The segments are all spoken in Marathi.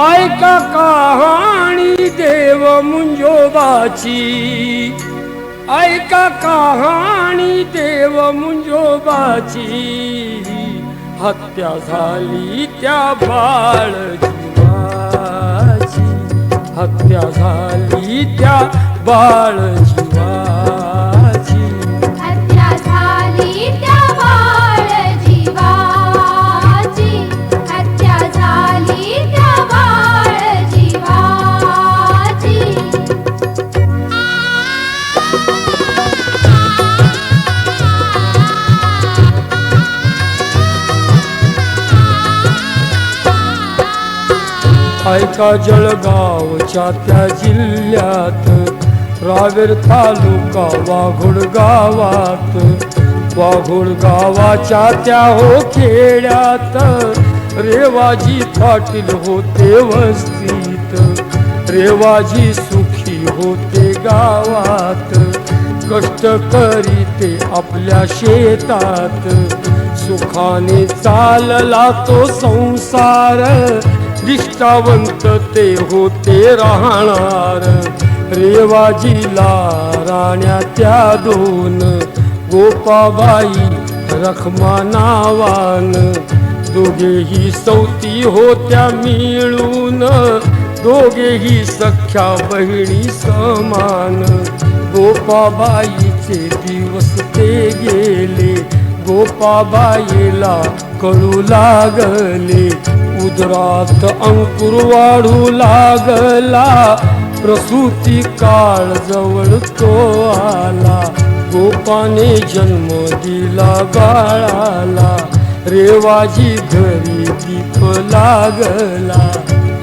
ऐका कहाणी देव मुंजोबाची. ऐका कहाणी देव मुंजोबाची. हत्या झाली त्या बाळ जीवाची. हत्या झाली त्या बाळ ऐका जळगावच्या त्या जिल्ह्यात रावेर तालुका वाघोड गावात वाघोड गावाच्या त्या हो खेड्यात रेवाजी पाटील होते वस्तीत रेवाजी सुखी होते गावात कष्ट करीते आपल्या शेतात सुखाने चालला तो संसार निष्ठावंत ते होते राहणार. रेवाजीला राण्या त्या दोन गोपाबाई रखमा नावान दोघेही सौती होत्या मिळून दोघेही सख्या बहिणी समान. गोपाबाईचे दिवस ते गेले गोपाबाईला कळू लागले. गुजरात अंकुर वाढू लागला प्रसूती काळ जवळ तो आला. गोपाने जन्म दिला बाळाला रेवाजी घरी दीप लागला.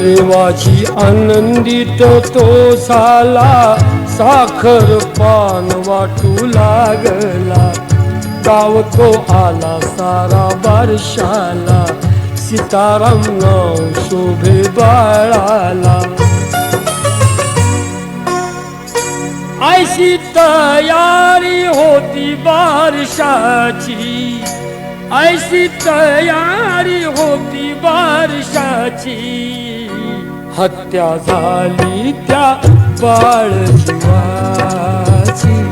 रेवाजी आनंदित तो झाला साखर पान वाटू लागला. गाव तो आला सारा बारशाला सीताराम नाव शोभे बाळाला. ऐशी तयारी होती बारशाची. ऐशी तयारी होती बारशाची. हत्या झाली त्या बाळ जीवाची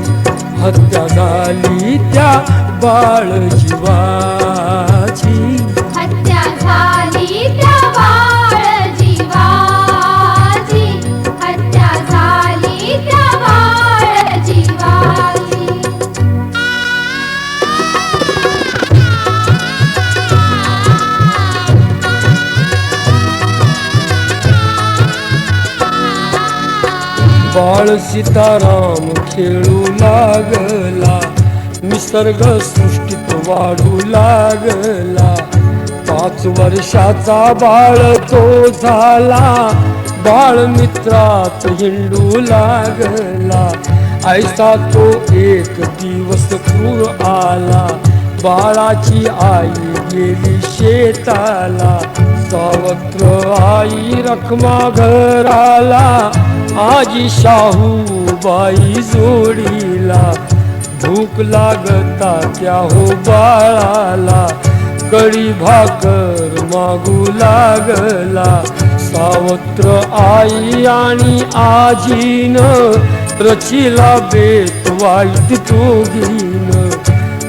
हत्या झाली त्या बाळ जीवा बाळ सीताराम खेळू लागला. निसर्ग सृष्टीत वाढू लागला. पाच वर्षाचा बाळ तो झाला. बाळ मित्रात हिंडू लागला. ऐसा तो एक दिवस क्रूर आला. बाळाची आई गेली शेताला. सावत्र आई रखमा घराला. आजी शाहू बाई जोडीला भूक लागता त्या हो बाळाला. कळी भाकर मागू लागला. सावत्र आई आणि आजीन रचिला बेत वाईट तोगीन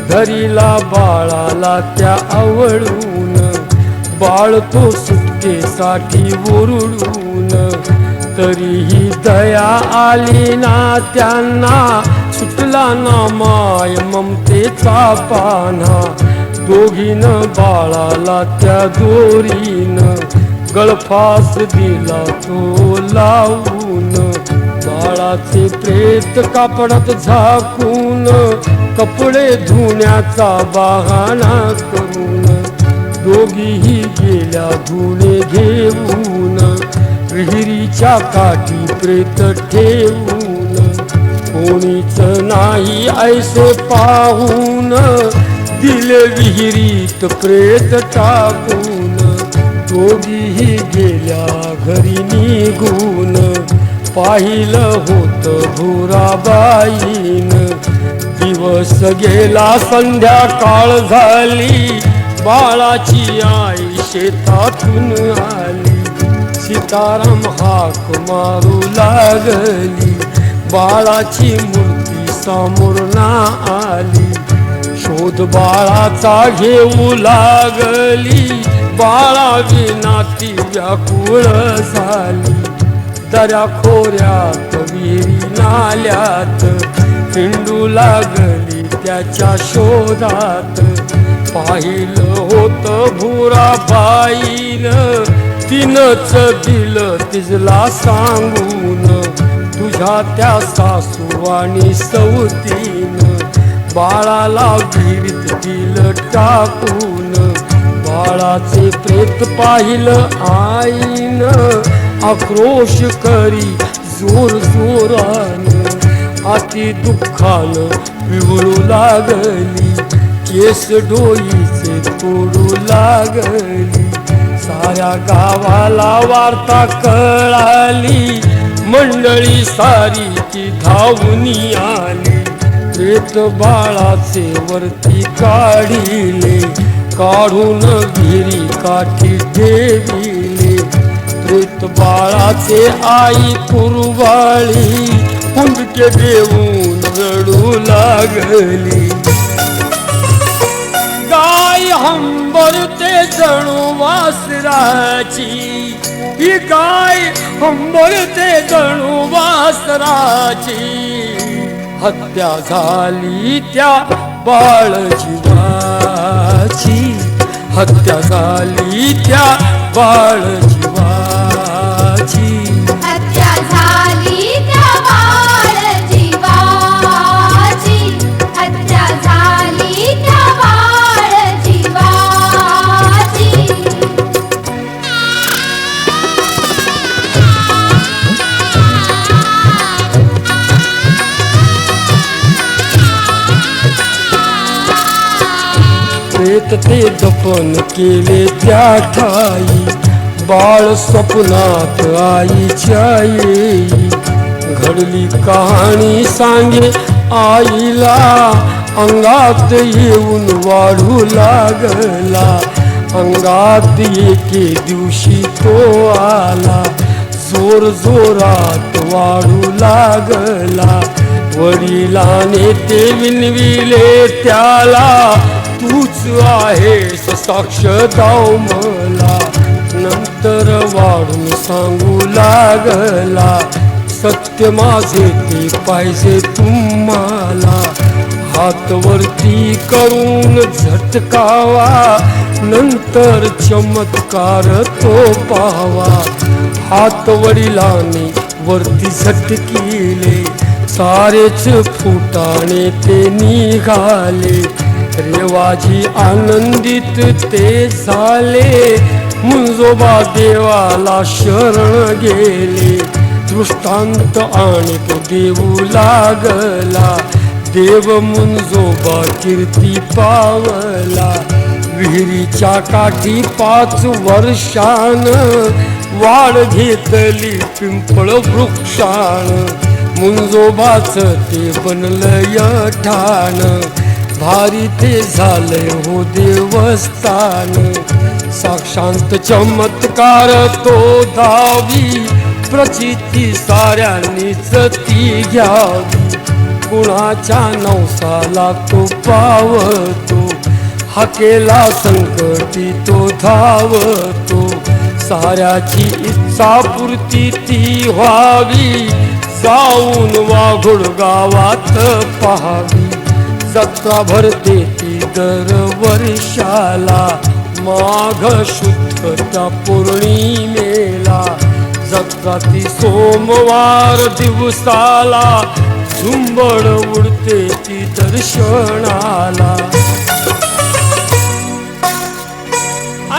धरीला बाळाला त्या आवडून. बाळ तो सुटकेसाठी ओरडून. तरीही दया आली ना त्यांना. सुटला ना माय ममतेचा पाना. दोघीनं बाळाला त्या दोरीनं गळफास दिला तो लावून. बाळाचे प्रेत कापडात झाकून कपडे धुण्याचा बहाणा करून. दोघीही गेल्या धुणे घेऊन विहिरी नदीच्या काठी प्रेत ठेवून कोणीच नाही ऐसे पाहून. दिले विहिरीत प्रेत टाकून दोघीही गेल्या घरी निघून. पाहिलं होत भुराबाईन दिवस गेला संध्याकाळ झाली. बाळाची आई शेतातून आई सीताराम हाक मारू लागली. बाळाची मूर्ती समोर ना आली. शोध बाळाचा घेऊ लागली. बाळा विना ती व्याकुळ झाली. दऱ्या खोऱ्यात विहिरी नाल्यात हिंडू लागली त्याच्या शोधात. पाहिलं होत भुरा बाईन तिनच दिलं तिजला सांगून. तुझ्या त्या सासू आणि सवतीन बाळाला विहिरीत दिलं टाकून. बाळाचे प्रेत पाहिलं आईन. आक्रोश करी जोर जोरान. अति दुःखाल पिवळू लागली. केस डोईचे तोडू लागली. साऱ्या गावाला वार्ता कळाली. मंडळी सारी ती धावूनी आली. प्रेत बाळाचे वरती काढिले. काढून गिरी काठी ठेविले. प्रेत बाळाचे आई कुरवाळी कुंडके देऊन रडू लागली. गाय हम वासराची ही गाय मरते जणू वासराची हत्या झाली त्या बाळ जीवाची. हत्या झाली त्या बाळ जीवाची श्वेत ते दफन केले त्या ठाई बाळ स्वप्नात आईच्या येई घडली कहाणी सांगे आईला. अंगात येऊन वाढू लागला. अंगात एके दिवशी तो आला. जोर जोरात वाढू लागला. वडिलाने ते विनविले त्याला. तूच आहेस साक्ष दाव मला नंतर वाढून सांगू लागला सत्य माझे ते पाहिजे तुम्हाला. हात वरती करून झटकावा नंतर चमत्कार तो पावा हात वडिलांनी वरती झटकिले सारेच फुटाणे ते निघाले. रेवाजी आनंदित ते झाले. मुंजोबा देवाला शरण गेले. दृष्टांत आणि तो देऊ लागला. देव मुंजोबा कीर्ती पावला. विहिरीच्या काठी पाच वर्षान. वाढ घेतली पिंपळ वृक्षान. मुंजोबाच ते बनलं ठाण भारी ते झाले हो देवस्थान. साक्षांत चमत्कार तो दावी प्रचिती साऱ्यांनीच ती घ्यावी. कुणाच्या नवसाला तो पावतो हाकेला संकटी तो धावतो. साऱ्याची इच्छा पूर्ती ती व्हावी जाऊन वाघुड गावात पहावी. जत्रा भरते ती दर वर्षाला. माघ शुद्ध त्या पौर्णिमेला. जत्रा ती सोमवार दिवसाला. झुंबड उडते ती दर्शनाला.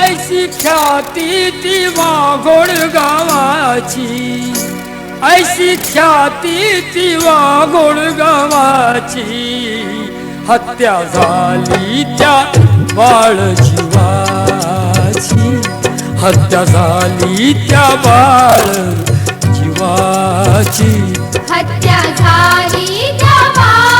ऐशी ख्याती ती वाघोड गावाची. ऐशी ख्याती ती वाघोड गावाची. हत्या झाली त्या बाळ जीवाची. हत्या झाली त्या बाळ जीवाची. हत्या झाली त्या बाळ